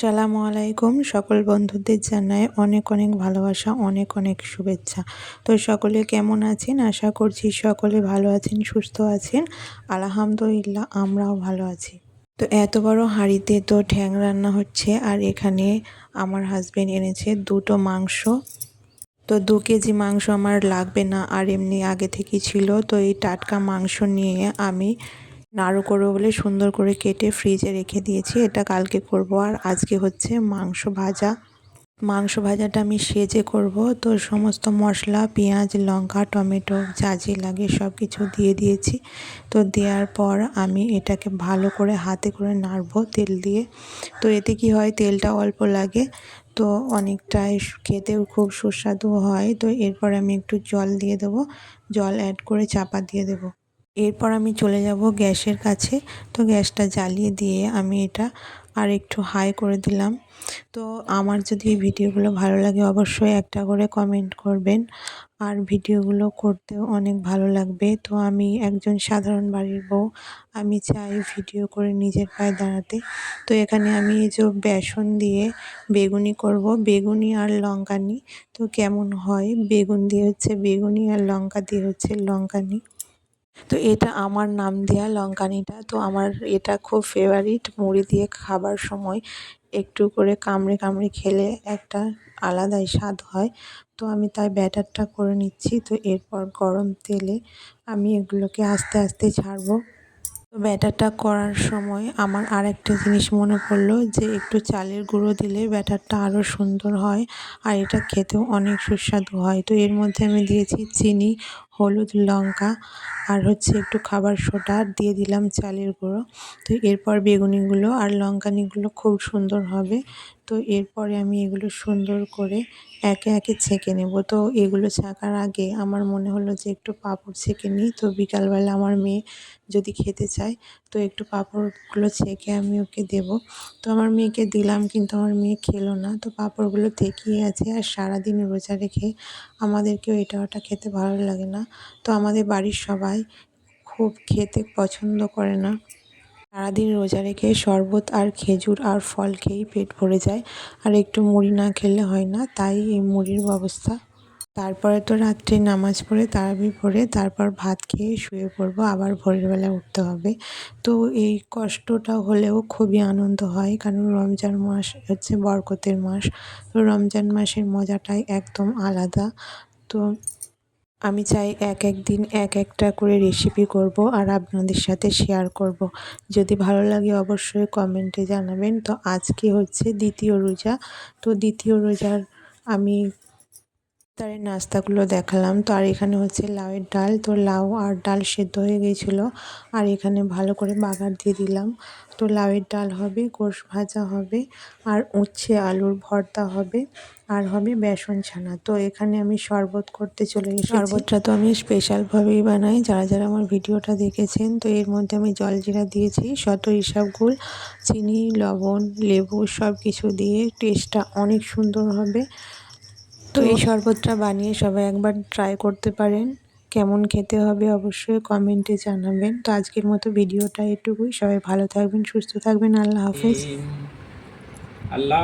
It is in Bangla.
সালামু আলাইকুম সকল বন্ধুদের জানায় অনেক অনেক ভালোবাসা, অনেক অনেক শুভেচ্ছা। তো সকলে কেমন আছেন? আশা করছি সকলে ভালো আছেন, সুস্থ আছেন। আলহামদুলিল্লাহ, আমরাও ভালো আছি। তো এত বড় হাঁড়িতে তো ঠ্যাং রান্না হচ্ছে আর এখানে আমার হাজব্যান্ড এনেছে দুটো মাংস। তো দু কেজি মাংস আমার লাগবে না আর এমনি আগে থেকেই ছিল। তো এই টাটকা মাংস নিয়ে আমি নাড়ু করব বলে সুন্দর করে কেটে ফ্রিজে রেখে দিয়েছি, এটা কালকে করব। আর আজকে হচ্ছে মাংস ভাজা। মাংস ভাজাটা আমি সেজে করব। তো সমস্ত মশলা, পেঁয়াজ, লঙ্কা, টমেটো, যা যে লাগে সব কিছু দিয়ে দিয়েছি। তো দেওয়ার পর আমি এটাকে ভালো করে হাতে করে নাড়বো তেল দিয়ে। তো এতে কি হয়, তেলটা অল্প লাগে। তো অনেকটাই খেতেও খুব সুস্বাদু হয়। তো এরপর আমি একটু জল দিয়ে দেবো। জল অ্যাড করে চাপা দিয়ে দেবো। এরপর আমি চলে যাব গ্যাসের কাছে। তো গ্যাসটা জ্বালিয়ে দিয়ে আমি এটা আর একটু হাই করে দিলাম। তো আমার যদি এই ভিডিওগুলো ভালো লাগে অবশ্যই একটা করে কমেন্ট করবেন। আর ভিডিওগুলো করতেও অনেক ভালো লাগবে। তো আমি একজন সাধারণ বাড়ির বউ, আমি চাই ভিডিও করে নিজের পায়ে দাঁড়াতে। তো এখানে আমি এই যে বেসন দিয়ে বেগুনি করব। বেগুনি আর লঙ্কা নিই। তো কেমন হয়? বেগুন দিয়ে হচ্ছে বেগুনি আর লঙ্কা দিয়ে হচ্ছে লঙ্কা নিই। তো এটা আমার নাম দেওয়া লঙ্কানিটা। তো আমার এটা খুব ফেভারিট মুড়ি দিয়ে খাবার সময় একটু করে কামড়ে কামড়ে খেলে একটা আলাদাই স্বাদ হয়। তো আমি তাই ব্যাটারটা করে নিচ্ছি। তো এরপর গরম তেলে আমি এগুলোকে আস্তে আস্তে ছাড়বো। ব্যাটারটা করার সময় আমার আর একটা জিনিস মনে পড়ল যে একটু চালের গুঁড়ো দিলে ব্যাটারটা আরও সুন্দর হয় আর এটা খেতেও অনেক সুস্বাদু হয়। তো এর মধ্যে আমি দিয়েছি চিনি হলুদ লঙ্কা আর হচ্ছে একটু খাবার সোডা দিয়ে দিলাম চালের গুঁড়ো। তো এরপর বেগুনিগুলো আর লঙ্কানিগুলো খুব সুন্দর হবে। তো এরপরে আমি এগুলো সুন্দর করে একে একে ছেঁকে নেব। তো এগুলো ছাঁকার আগে আমার মনে হলো যে একটু পাঁপড় ছেঁকে নিই। তো বিকালবেলা আমার মেয়ে যদি খেতে চায়, তো একটু পাঁপড়গুলো ছেঁকে আমি ওকে দেব। তো আমার মেয়েকে দিলাম কিন্তু আমার মেয়ে খেলো না। তো পাঁপড়গুলো থেকেই আছে আর সারাদিন রোজা রেখে আমাদেরকেও এটা ওটা খেতে ভালো লাগে না। তো আমাদের বাড়ির সবাই খুব খেতে পছন্দ করে না। সারাদিন রোজা রেখে শরবত আর খেজুর আর ফল খেয়েই পেট ভরে যায়। আর একটু মুড়ি না খেলে হয় না, তাই এই মুড়ির ব্যবস্থা। তারপরে তো রাত্রে নামাজ পড়ে, তারাবি পড়ে, তারপর ভাত খেয়ে শুয়ে পড়ব, আবার ভোরের বেলা উঠতে হবে। তো এই কষ্টটা হলেও খুবই আনন্দ হয়, কারণ রমজান মাস হচ্ছে বরকতের মাস। তো রমজান মাসের মজাটাই একদম আলাদা। তো আমি চাই এক এক দিন এক একটা করে রেসিপি করব আর আপনাদের সাথে শেয়ার করব। যদি ভালো লাগে অবশ্যই কমেন্টে জানাবেন। তো আজকে হচ্ছে দ্বিতীয় রোজা। তো দ্বিতীয় রোজার আমি তার নাস্তাগুলো দেখালাম। তো আর এখানে হচ্ছে লাউয়ের ডাল। তো লাউ আর ডাল সেদ্ধ হয়ে গিয়েছিল আর এখানে ভালো করে বাগার দিয়ে দিলাম। তো লাউয়ের ডাল হবে, গোশ ভাজা হবে, আর উচ্ছে আলুর ভর্তা হবে, আর হবে বেসন ছানা। তো এখানে আমি শরবত করতে চলে গেছি শরবতটা তো আমি স্পেশালভাবেই বানাই। যারা যারা আমার ভিডিওটা দেখেছেন, তো এর মধ্যে আমি জলজিরা দিয়েছি, শত হিসাবগুল চিনি, লবণ, লেবু সব কিছু দিয়ে টেস্টটা অনেক সুন্দর হবে। তো এই শরবতটা বানিয়ে সবাই একবার ট্রাই করতে পারেন। কেমন খেতে হবে অবশ্যই কমেন্টে জানাবেন। তো আজকের মতো ভিডিওটা এটুকুই। সবাই ভালো থাকবেন, সুস্থ থাকবেন। আল্লাহ হাফেজ। আল্লাহ